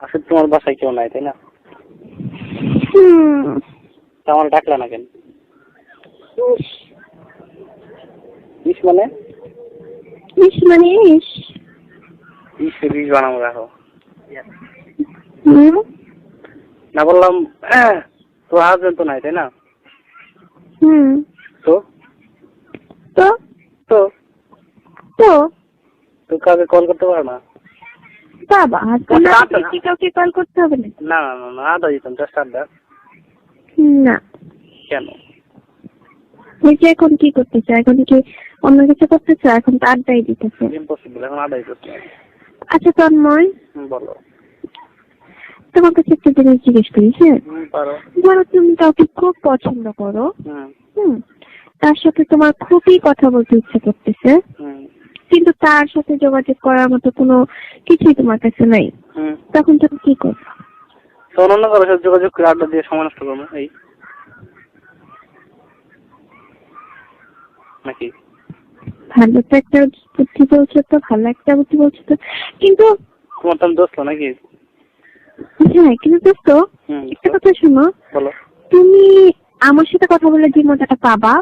আসলে তোমার বাসায় কেউ নাই তাই না? তা আমার ডাকলা না কেন? ইস, মানে? ইস মানে ইস। ইস ইস বানাবো রাখো না বললাম আহ, তোর হাজবেন্ড তো নাই তাই না? হুম। তো? তো? তো? তো? তো কাউকে কল করতে পারো না? বাবা হাজবেন্ড। কি কাউকে কল করতে হবে না না না না আদা দিতাম জাস্ট আড্ডা। না। কেন? যে এখন কি করতেছে? এখন কি অন্য কিছু করতেছে? এখন তো আড্ডাই দিতেছে। ইম্পসিবল এখন আড্ডা দিতেছি আচ্ছা তন্ময়। বলো। তোমার কাছে একটা জিনিস জিজ্ঞেস করি হ্যাঁ? ধরো তুমি কাউকে খুব পছন্দ করো হুম। তার সাথে তোমার খুবই কথা বলতে ইচ্ছে করতেছে কিন্তু তার সাথে যোগাযোগ করার মতো কোনো কিছুই তোমার কাছে নাই। তখন তুমি কি করবে? অন্য কারোর সাথে যোগাযোগ করে আড্ডা দিয়ে সময় নষ্ট করব এই। নাকি? ভালো তো একটা বুদ্ধি বলছো তো ভালো একটা বুদ্ধি বলছো তো। কিন্তু তোমার তো দোস্ত নাকি? হ্যাঁ কিন্তু দোস্ত একটা কথা শোনো। বলো। তুমি আমার সাথে কথা বলে যে মজাটা পাবা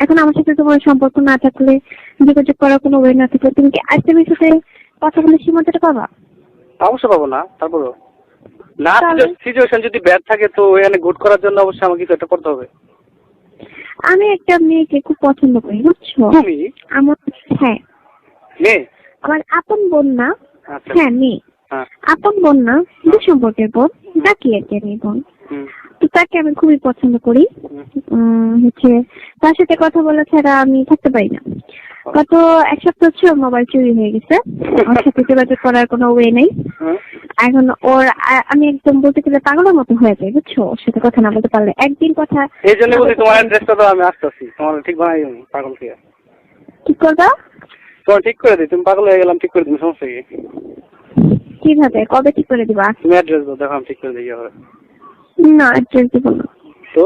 এখন আমার সাথে তোমার সম্পর্ক না থাকলে যোগাযোগ করার কোনো ওয়ে না থাকলে তুমি কি আজকের সাথে কথা বলে মজাটা পাবা? অবশ্যই পাবো না তারপরও। না সিচুয়েশন যদি ব্যাড থাকে তো ওখানে গুড করার জন্য অবশ্যই আমাকে কিছু একটা করতে হবে। আমি একটা মেয়েকে খুব পছন্দ করি বুঝছ? তুমি? আমার হ্যাঁ। মেয়ে? আমার আপন বোন না। আচ্ছা। হ্যাঁ মেয়ে। হ্যাঁ। আপন বোন না দু সম্পর্কের বোন ডাকি আর কি বোন। তাকে আমি খুবই পছন্দ করি। হচ্ছে তার সাথে কথা বলা ছাড়া আমি থাকতে পারি না। গত এক সপ্তাহ হচ্ছে ওর মোবাইল চুরি হয়ে গেছে। ওর সাথে যোগাযোগ করার কোনো ওয়ে নেই। এখন ওর আমি একদম বলতে গেলে পাগলের মতো হয়ে যাই বুঝছ? ওর সাথে কথা না বলতে পারলে একদিন কথা এই জন্য বলছি তোমার অ্যাড্রেসটা তো আমি আসতেছি। তোমার ঠিক বানাই দিই পাগল থেকে ঠিক করবা তোমার ঠিক করে দিই তুমি পাগল হয়ে গেলাম ঠিক করে দিই সমস্যা কি? কীভাবে? কবে ঠিক করে দিবা? তুমি অ্যাড্রেস দাও দেখো আমি ঠিক করে দিই না তো ভাবলাম তো?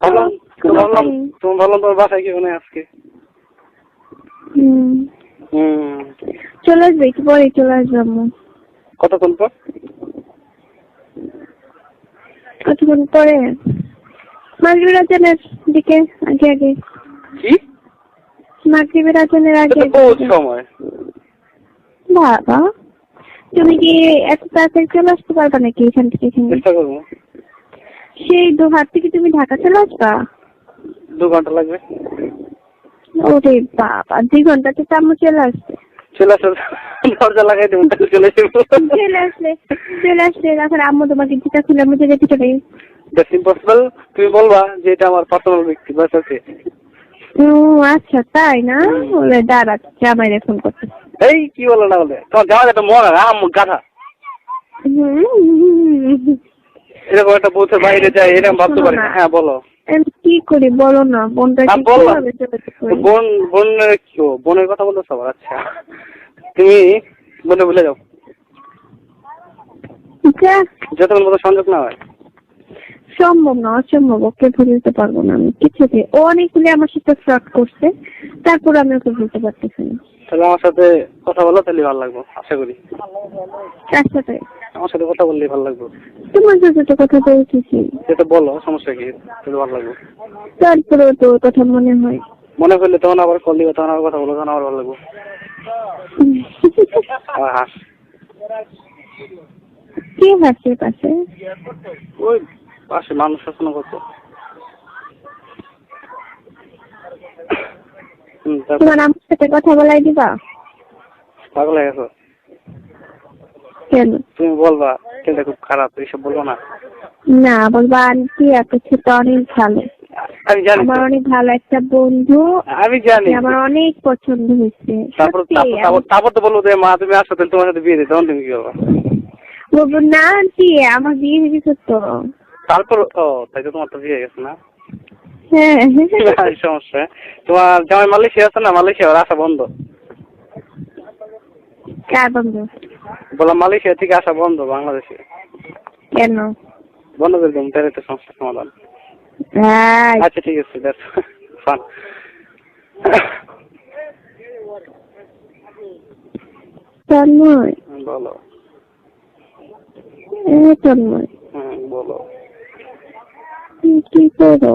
ভাবলাম তুমি ভাবলাম তোমার বাসায় কি ওখানে আজকে? হুম। চলে আসবে একটু পরে চলে আসবে আম্মু। কতক্ষণ পর? কতক্ষণ পরে? মাগরিবের আজানের দিকে আগে আগে। কি? মাগরিবের আজানের আগে। সময়। বাবা। তুমি কি এত তাড়াতাড়ি চলে আসতে পারবে নাকি এখান থেকে এখানে? চেষ্টা করব। সেই দু হাত থেকে তুমি ঢাকা চলে আসবা? দু ঘণ্টা লাগবে। ওরে বাবা দুই ঘন্টাতে তো আম্মু চলে আসবে। চলে আসো দরজা লাগাই দেবো চলে আসব। চলে আসলে চলে আসলে এখন আম্মু তোমাকে যেটা খুলে মুঝে যেতে চলে দ্যাটস ইম্পসিবল তুমি বলবা যে এটা আমার পার্সোনাল ব্যক্তি বাস আছে ও আচ্ছা তাই না? দাঁড়া ফোন করতে এই কি বলো না বলে তোমার একটা আম গাধা। এরকম একটা বউথের বাইরে যায় এরকম ভাবতে পারি হ্যাঁ বলো। কি করি? বলো না বোনটা কি বল? বোন বোনের কি বোনের কথা বলতে সবার আচ্ছা। তুমি বোনে ভুলে যাও। যতক্ষণ মতো সংযোগ না হয়। সম্ভব না অসম্ভব। ওকে ভুলে দিতে পারব না আমি। কিছুতে ও অনেকগুলি আমার সাথে ফ্রড করছে। তারপর আমি ওকে ভুলতে পারতেছি না। তাহলে আমার সাথে কথা বলো তাহলে ভালো লাগবে আশা করি। সাথে আমার সাথে কথা বললেই ভালো লাগবে। তোমার সাথে তো কথা বলতেছি যেটা বলো সমস্যা কি? তাহলে ভালো লাগবে। তারপরেও তো কথা মনে হয়। মনে করলে তখন আবার কল দিবে তখন আবার কথা বলো তখন আবার ভালো লাগবে। হাস। কে হাসছে পাশে? ওই পাশে মানুষ শাসন করতো তারপর তোমার আমার সাথে কথা বলাই দিবা? পাগল হয়ে গেছো? কেন? তুমি বলবা ছেলেটা খুব খারাপ এইসব বলব না। না বলবা আন্টি এত অনেক ভালো। আমি জানি আমার অনেক ভালো একটা বন্ধু। আমি জানি আমার অনেক পছন্দ হয়েছে তারপর তারপর- তারপর- তারপর তো বলব যে মা তুমি আসো তাহলে তোমার সাথে বিয়ে দিই তখন তুমি কি করবা? বলব না আন্টি আমার বিয়ে হয়ে গেছে তো। তারপর ও তাই তো তোমার তো বিয়ে হয়ে গেছে না? হ্যাঁ। সমস্যা। তোমার জামাই মালয়েশিয়া আছে না? মালয়েশিয়া ওর আসা বন্ধ। কার বন্ধু? বললাম মালয়েশিয়া থেকে আসা বন্ধ বাংলাদেশে। কেন? বন্ধ করে দেবো তাহলে তো সমস্যার সমাধান। হ্যাঁ আচ্ছা ঠিক আছে দ্যাটস ফান তন্ময়। বলো। তন্ময়। বলো। কি করো?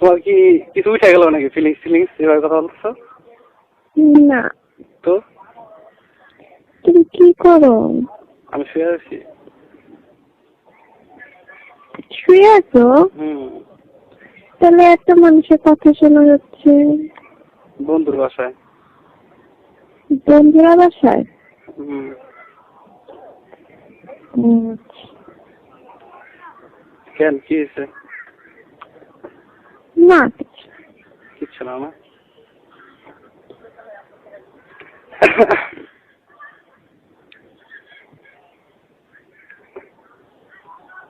তোমার কি কিছু উঠে গেল নাকি? ফিলিংস ফিলিংস এভাবে কথা বলছো না। তো? তুমি কি করো? আমি শুয়ে আছি। শুয়ে আছো? তাহলে একটা মানুষের কথা শোনা যাচ্ছে। বন্ধুর বাসায়। বন্ধুরা বাসায়? কেন কি হয়েছে? না। কিচ্ছু না না।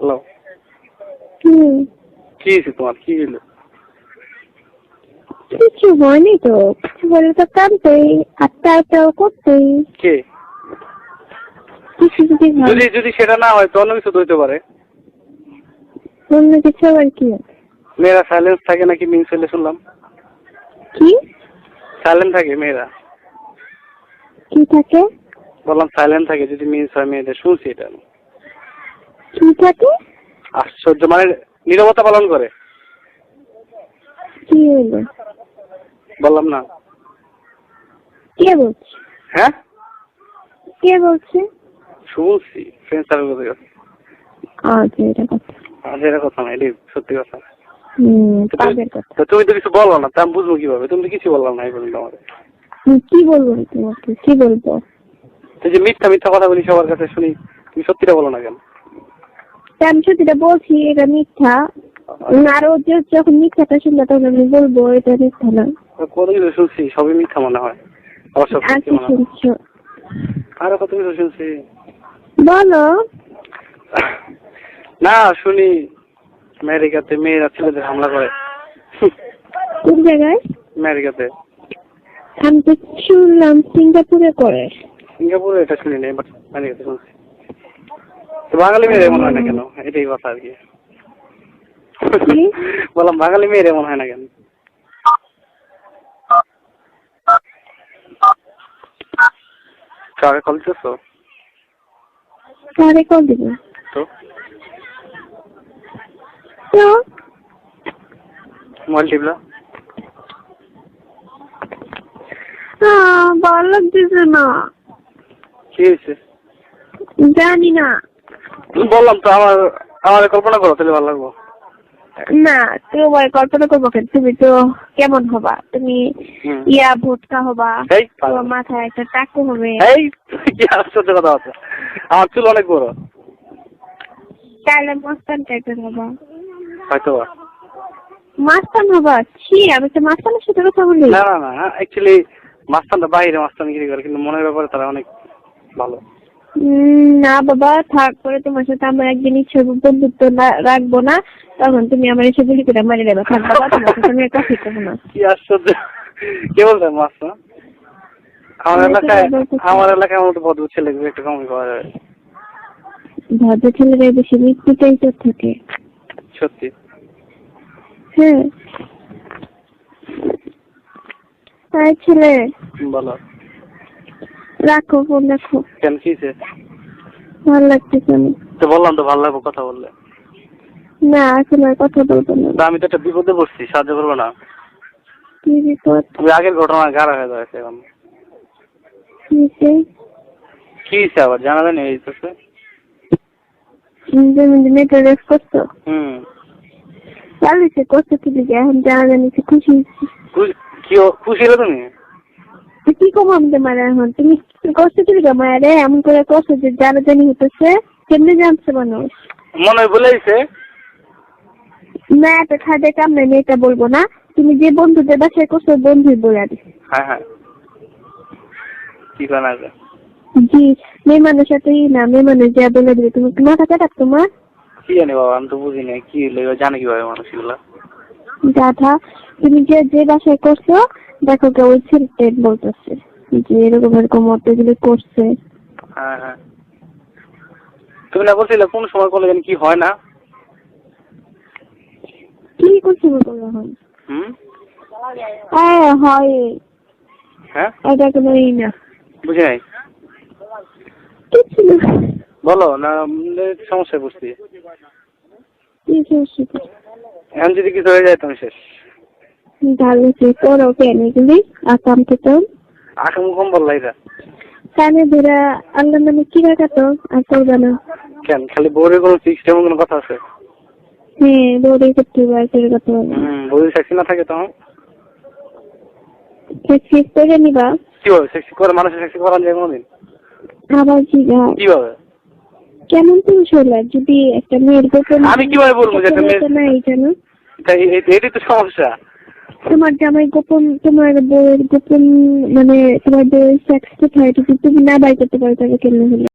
হ্যালো কি? হয়েছে তোমার? কি হলো কিছু হয়নি তো। কিছু বলে তো আটটাও করতেই। কে? কিছু যদি যদি যদি সেটা না হয় তো অন্য কিছু তো হইতে পারে। অন্য কিছু আবার কি? মেয়েরা সাইলেন্স থাকে নাকি মিন চলে শুনলাম? কি? সাইলেন্ট থাকে মেয়েরা? কি থাকে? বললাম সাইলেন্ট থাকে যদি মিন্স হয় মেয়েদের শুনছি এটা। কি থাকে? আশ্চর্য মানে নিরবতা পালন করে। কি হইল? বললাম না। কে বলছে? হ্যাঁ? কে বলছে? শুনছি ফ্রেন্ড সার্কেল কাছে আচ্ছা এটা কথা। আজ এটা কথা না এটাই সত্যি কথা। তুমি- তো কিছু বলল না তা আমি বুঝব কীভাবে? তুমি তো কিছু বললাম না এই পর্যন্ত আমাদের কি বলব তোমাকে? কি বলব? যে মিথ্যা মিথ্যা কথা বলি সবার কাছে শুনি তুমি সত্যিটা বলো না কেন? আমি সত্যিটা বলছি এটা মিথ্যা। আর ও যে যখন মিথ্যাটা শুনবে তখন আমি বলব এটা মিথ্যা না। কত কিছু শুনছি? সবই মিথ্যা মনে হয়। আর আরও কত কিছু শুনছি? বলো। না শুনি। আমেরিকাতে মেয়েরা ছেলেদের হামলা করে। কোন জায়গায়? আমেরিকাতে। আমি তো শুনলাম সিঙ্গাপুরে করে। সিঙ্গাপুরে এটা শুনি নাই বাট আমেরিকাতে শুনছি। তো বাঙালি মেয়ের এমন হয় না কেন? এটাই কথা আর কি? বললাম বাঙালি মেয়ের এমন হয় না কেন? কারে কল দিতেছো? কারে কল দিব? তো? মোবাইল টিপলা আহ, ভালো লাগতেছে না। কি হয়েছে? জানি না। বললাম তো আমার আমার কল্পনা করো তাহলে ভালো লাগবো। না তোমার কল্পনা করব কেন? তুমি তো কেমন হবা? তুমি ইয়া ভুটকা হবা তোমার মাথায় একটা টাকু হবে। এই কি আশ্চর্য কথা আছে? আমার চুল অনেক বড়। তাহলে মস্তান টাইপের হবা। হয়তো। মাস্তান হবা ছি আমি তো মাস্তানের সাথে কথা বলি? না না না অ্যাকচুয়ালি মাস্তানটা বাইরে মাস্তানগিরি করে কিন্তু মনের ব্যাপারে তারা অনেক ভালো। না বাবা থাক করে তোমার সাথে আমার একদিন ইচ্ছে বন্ধুত্ব রাখব না তখন তুমি আমার এসে গুলি করে মারি দেবে। থাক বাবা তোমার সাথে আমি কথা না। কি আশ্চর্য। কে বলতে মাস না আমার এলাকায় আমার এলাকায় মতো ভদ্র ছেলে একটু কমই পাওয়া যাবে ভদ্র ছেলেরা বেশি মৃত্যুটাই তো থাকে। সত্যি। হ্যাঁ তাই ছেলে? বলো। রাখো ফোন রাখো। কেন? ভালো লাগতেছে তো বললাম তো ভালো লাগবে কথা বললে। না এখন আর কথা বলব না। আমি তো একটা বিপদে পড়ছি সাহায্য করব না। কি বিপদ? তুমি আগের ঘটনা গাড়া হয়ে যাচ্ছে এখন। কি আবার? জানা জানি রেস করছ? হুম। দিকে এখন জানা জানিছে খুশি। হলে তুমি? কি কম আমি তোমার এখন? তুমি কষ্ট কি দিকে মায়ের এমন করে করছ যে জানা জানি হতেছে কেমনে জানছে মানুষ? মনে বলেছে না এত খাদে কাম নাই মেয়েটা বলব না। তুমি যে বন্ধুদের বাসায় করছ বন্ধুই বলে দিছে। হ্যাঁ হ্যাঁ। জি মেয়ে মানুষ এতই না মেয়ে মানুষ যা বলে দিবে তুমি মাথা কাটাক তোমার। কি জানি বাবা আমি তো বুঝি না কি লেগে জানে কীভাবে মানুষ এগুলা? গাধা তুমি যে যে বাসায় করছ দেখো কে ওই ছেলেটা বলতেছে যে এরকম এরকম অতগুলি করছে। হ্যাঁ হ্যাঁ। তুমি না বলছিলে কোন সময় করলে জানি কি হয় না? কি করছে বলো এখন? হুম? হ্যাঁ হয়। হ্যাঁ? এটা কোনো ই না। বুঝি নাই। বলো না সমস্যায় বুঝছি এখন যদি কিছু হয়ে যায় তুমি শেষ। ভালো তো তো। আকাম কম বললা এটা কানে ধরে আল্লাহ মানে কি তো? আর করবে না। কেন? খালি বউরের কোনো ফিক্সড এমন কোনো কথা আছে? হ্যাঁ দৌড়ে করতে হবে আর কথা হবে হুম সেক্সি না থাকে তখন? শেষ করে নিবা। কীভাবে? সেক্সি করে মানুষের সেক্সি করান যায় কোনোদিন? আবার জিগা কীভাবে? কেমন তুমি শোলা যদি একটা মেয়ের গোপন আমি কীভাবে বলব যে একটা মেয়ের না জানো এই- এটাই তো সমস্যা। তোমার জামাই গোপন তোমার বউয়ের গোপন মানে তোমার বউয়ের সেক্স কোথায়? তুমি না বাই করতে পারো তাহলে কেন হলো?